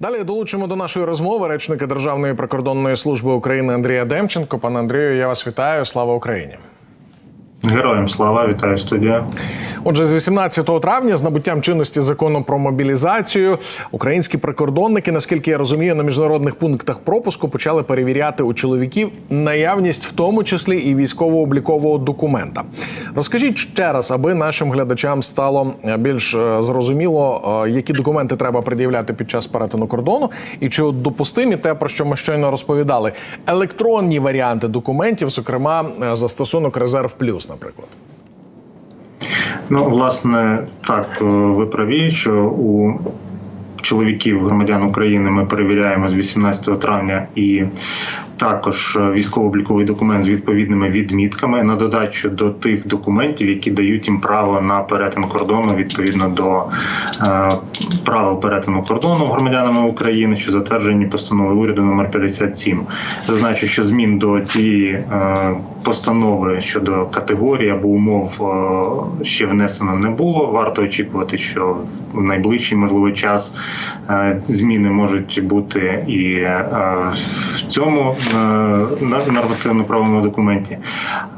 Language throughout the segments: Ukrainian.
Далі долучимо до нашої розмови речника Державної прикордонної служби України Андрія Демченко. Пане Андрію, я вас вітаю. Слава Україні. Героям слава, вітаю студія. Отже, з 18 травня, з набуттям чинності закону про мобілізацію, українські прикордонники, наскільки я розумію, на міжнародних пунктах пропуску почали перевіряти у чоловіків наявність, в тому числі і військово-облікового документа. Розкажіть ще раз, аби нашим глядачам стало більш е, зрозуміло, е, які документи треба пред'являти під час перетину кордону, і чи допустимі те, про що ми щойно розповідали, електронні варіанти документів, зокрема е, застосунок резерв плюс, наприклад. Ну, власне, так, е, ви праві, що у чоловіків громадян України ми перевіряємо з 18 травня і також е, військово-обліковий документ з відповідними відмітками на додачу до тих документів, які дають їм право на перетин кордону відповідно до е, правил перетину кордону громадянами України, що затверджені постановою уряду номер 57. Зазначу, що змін до цієї е, постанови щодо категорії або умов е, ще внесено не було. Варто очікувати, що в найближчий можливий час е, зміни можуть бути і е, в цьому нормативно-правовому документі.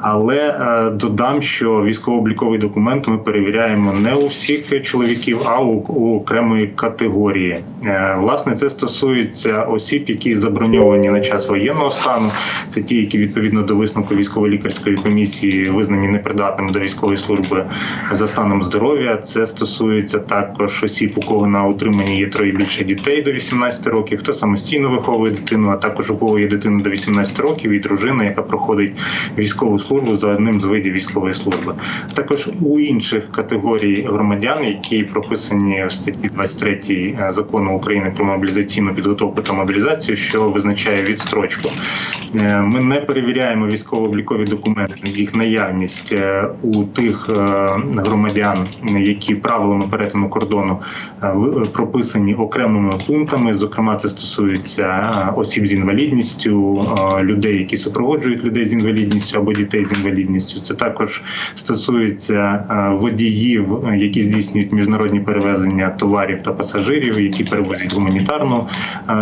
Але е, додам, що військово-обліковий документ ми перевіряємо не у всіх чоловіків, а у, у окремої категорії. Е, Власне, це стосується осіб, які заброньовані на час воєнного стану. Це ті, які відповідно до висновку військово-лікарської комісії визнані непридатними до військової служби за станом здоров'я. Це стосується також осіб, у кого на утриманні є троє більше дітей до 18 років, хто самостійно виховує дитину, а також у кого є дитина до 18 років, і дружина, яка проходить військову службу за одним з видів військової служби. Також у інших категорій громадян, які прописані в статті 23 закону України про мобілізаційну підготовку та мобілізацію, що визначає відстрочку. Е, Ми не перевіряємо військово-облікові документи, їх наявність е, у тих е, громадян, які правилами перетину кордону е, прописані окремими пунктами. Зокрема, це стосується е, осіб з інвалідністю, е, людей, які супроводжують людей з інвалідністю або дітей з інвалідністю. Це також стосується водіїв, які здійснюють міжнародні перевезення товарів та пасажирів, які перевозять гуманітарну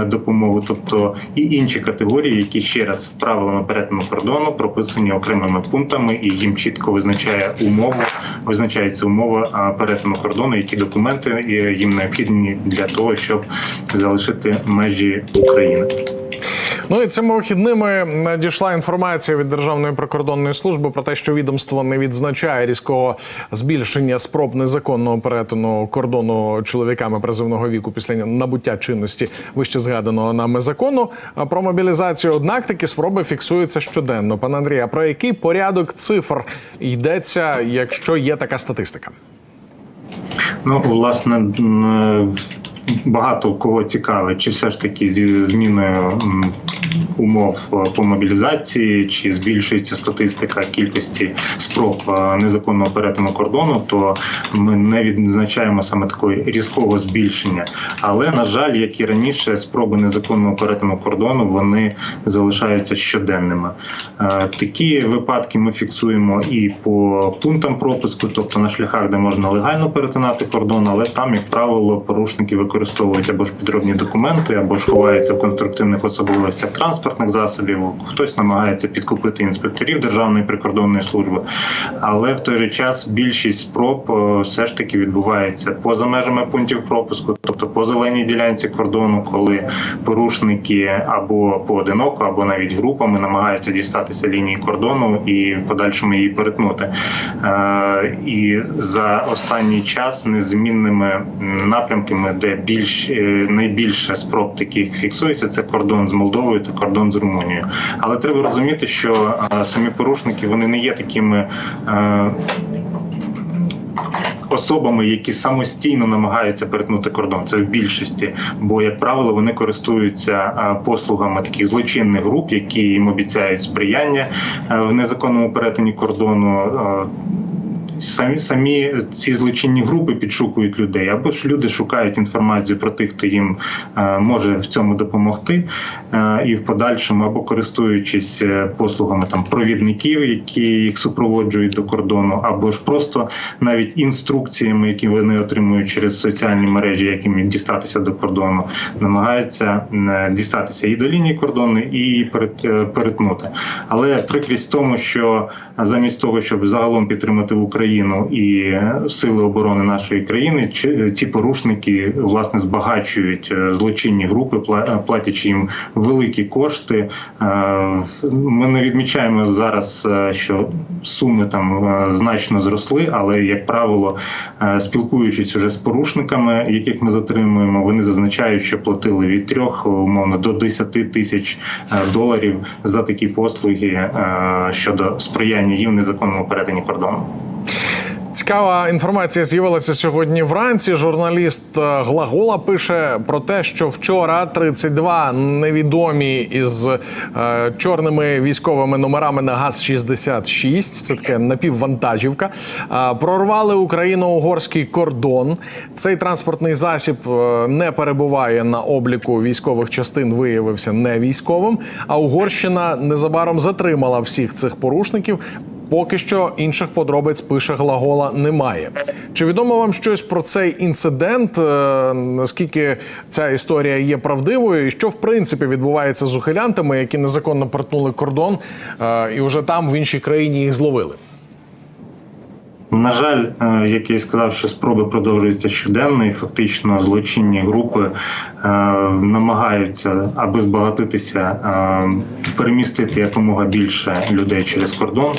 допомогу, тобто і інші категорії, які ще раз правилами перетину кордону прописані окремими пунктами, і їм чітко визначає умову, визначається умова перетину кордону, які документи е, їм необхідні для того, щоб залишити межі України. Ну і цими вихідними надійшла інформація від Державної прикордонної служби про те, що відомство не відзначає різкого збільшення спроб незаконного перетину кордону чоловіками призивного віку після набуття чинності вище згаданого нами закону про мобілізацію. Однак такі спроби фіксуються щоденно. Пане Андрій, а про який порядок цифр йдеться, якщо є така статистика? Ну, власне, м, багато кого цікавить, чи все ж таки зі зміною умов е, по мобілізації, чи збільшується статистика кількості спроб е, незаконного перетину кордону, то ми не відзначаємо саме такої різкого збільшення. Але на жаль, як і раніше, спроби незаконного перетину кордону вони залишаються щоденними. Е, Такі випадки ми фіксуємо і по пунктам пропуску, тобто на шляхах, де можна легально перетинати кордон, але там, як правило, порушники використовують або ж підробні документи, або ж ховаються в конструктивних особливостях транспортних засобів. Хтось намагається підкупити інспекторів Державної прикордонної служби. Але в той же час більшість спроб е, все ж таки відбувається поза межами пунктів пропуску, тобто по зеленій ділянці кордону, коли порушники або поодиноко, або навіть групами намагаються дістатися лінії кордону і в подальшому її перетнути. Е, І за останній час незмінними напрямками, де більш е, найбільше спроб таких фіксується, це кордон з Молдовою та кордон з Румунією. Але треба розуміти, що е, самі порушники вони не є такими. е, Особами, які самостійно намагаються перетнути кордон, це в більшості, бо як правило вони користуються послугами таких злочинних груп, які їм обіцяють сприяння в незаконному перетині кордону. Самі самі ці злочинні групи підшукують людей, або ж люди шукають інформацію про тих, хто їм е, може в цьому допомогти, е, і в подальшому або користуючись е, послугами там провідників, які їх супроводжують до кордону, або ж просто навіть інструкціями, які вони отримують через соціальні мережі, яким дістатися до кордону, намагаються дістатися і до лінії кордону, і перет- перетнути. Але прикрість в тому, що замість того, щоб загалом підтримати Україну і е, сили оборони нашої країни, чи- ці порушники власне збагачують е, злочинні групи, е, платячи їм великі кошти. Е, Ми не відмічаємо зараз, е, що суми там е, значно зросли, але як правило, е, спілкуючись уже з порушниками, яких ми затримуємо, вони зазначають, що платили від трьох умовно до 10 тисяч е, доларів за такі послуги е, щодо сприяння їм незаконному перетині кордону. Цікава інформація з'явилася сьогодні вранці. Журналіст е, Глагола пише про те, що вчора 32 невідомі із е, чорними військовими номерами на ГАЗ-66, це таке напіввантажівка, е, прорвали україно-угорський кордон. Цей транспортний засіб е, не перебуває на обліку військових частин, виявився не військовим. А Угорщина незабаром затримала всіх цих порушників. Поки що інших подробиць пише глагола немає. Чи відомо вам щось про цей інцидент? е, Наскільки ця історія є правдивою, і що в принципі відбувається з ухилянтами, які незаконно перетнули кордон, е, і вже там в іншій країні їх зловили? На жаль, е, як я і сказав, що спроби продовжуються щоденно, і фактично злочинні групи е, намагаються, аби збагатитися, е, перемістити якомога більше людей через кордон.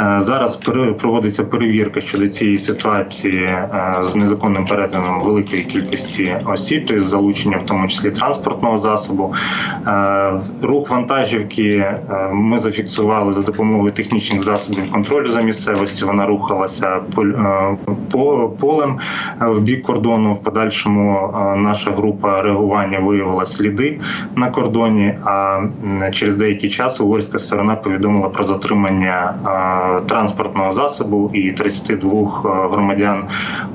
Е, Зараз проводиться перевірка щодо цієї ситуації е, з незаконним перетином великої кількості осіб, з залученням в тому числі транспортного засобу. Е, Рух вантажівки е, ми зафіксували за допомогою технічних засобів контролю за місцевістю. Вона рухалася поль- е, полем е, в бік кордону. В подальшому е, наша група реагування виявила сліди на кордоні. А через деякий час угорська сторона повідомила про затримання е, транспортного засобу і 32 громадян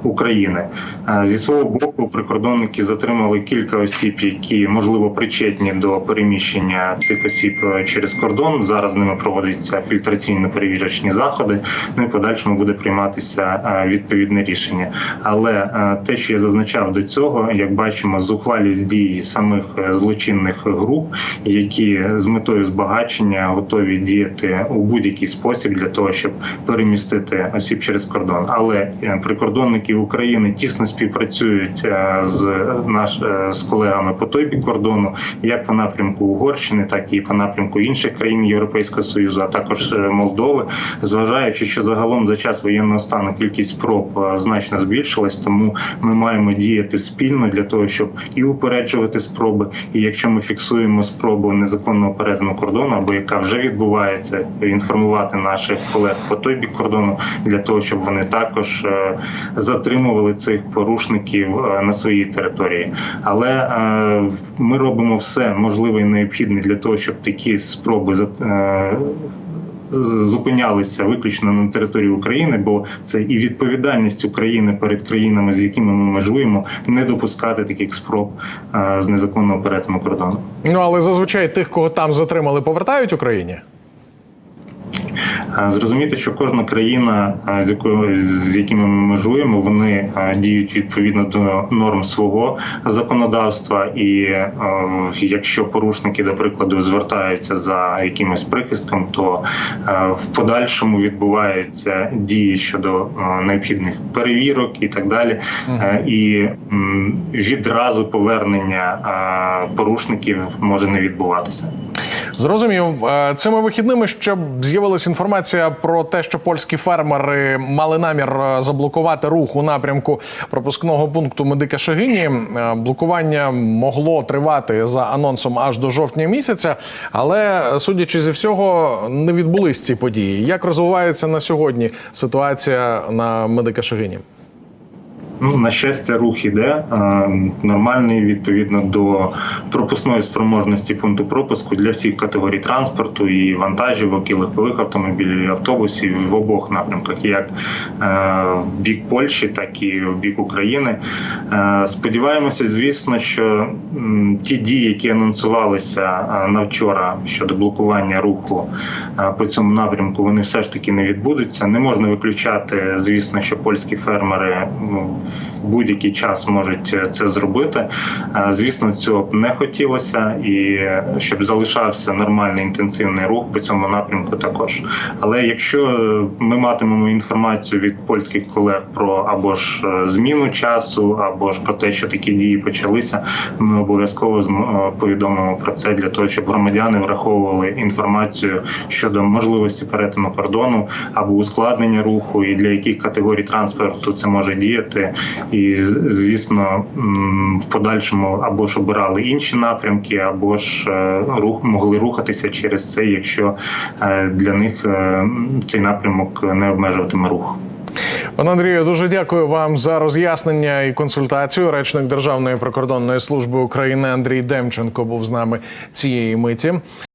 України. Е, Зі свого боку, прикордонники затримали кілька осіб, які можливо причетні до переміщення цих осіб е, через кордон. Зараз з ними проводяться фільтраційно-перевірочні заходи. Ну і подальшому буде прийматися е, відповідне рішення. Але е, те, що я зазначав до цього, як бачимо, зухвалість дії самих злочинних груп, які з метою збагачення готові діяти у будь-який спосіб для того, щоб перемістити осіб через кордон. Але прикордонники України тісно співпрацюють з наш е, з колегами по той бік кордону, як по напрямку Угорщини, так і по напрямку інших країн Європейського союзу, а також е, Молдови, зважаючи, що загалом за час воєнного стану кількість спроб е, значно збільшилась, тому ми маємо діяти спільно для того, щоб і упереджувати спроби, і якщо ми фіксуємо спробу незаконного перетину кордону, або яка вже відбувається, інформувати наших колег по той бік кордону для того, щоб вони також е, затримували цих порушників е, на своїй території. Але е, ми робимо все можливе і необхідне для того, щоб такі спроби е, зупинялися виключно на території України, бо це і відповідальність України перед країнами, з якими ми межуємо, не допускати таких спроб е, з незаконного перетину кордону. Ну але зазвичай тих, кого там затримали, повертають Україні. Е, Зрозуміти, що кожна країна, е, з якою з якими ми межуємо, вони е, діють відповідно до норм свого законодавства, і якщо порушники, до прикладу, звертаються за якимось прихистком, то в подальшому відбуваються дії щодо необхідних перевірок і так далі, і відразу повернення порушників може не відбуватися. Зрозумів, Е, цими вихідними ще з'явилася інформація про те, що польські фермери мали намір е, заблокувати рух у напрямку пропускного пункту Медика Шагині. Е, Блокування могло тривати за анонсом аж до жовтня місяця, але судячи зі всього, не відбулись ці події. Як розвивається на сьогодні ситуація на Медика Шагині? Ну, на щастя, рух іде нормальний відповідно до пропускної спроможності пункту пропуску для всіх категорій транспорту, і вантажівок, і легкових автомобілів, і автобусів в обох напрямках, як е, в бік Польщі, так і в бік України. Е, Сподіваємося, звісно, що ті дії, які анонсувалися е, на вчора щодо блокування руху по цьому напрямку, вони все ж таки не відбудуться. Не можна виключати, звісно, що польські фермери будь-який час можуть е, це зробити. Е, Звісно, цього б не хотілося, і е, щоб залишався нормальний інтенсивний рух по цьому напрямку також. Але якщо ми матимемо інформацію від польських колег про або ж зміну часу, або ж про те, що такі дії почалися, ми обов'язково повідомимо про це для того, щоб громадяни враховували інформацію щодо можливості перетину кордону або ускладнення руху, і для яких категорій транспорту це може діяти. І звісно, в подальшому або ж обирали інші напрямки, або ж е, рух могли рухатися через це, якщо е, для них е, цей напрямок не обмежуватиме рух. Пане Андрію, дуже дякую вам за роз'яснення і консультацію. Речник Державної прикордонної служби України Андрій Демченко був з нами цієї миті.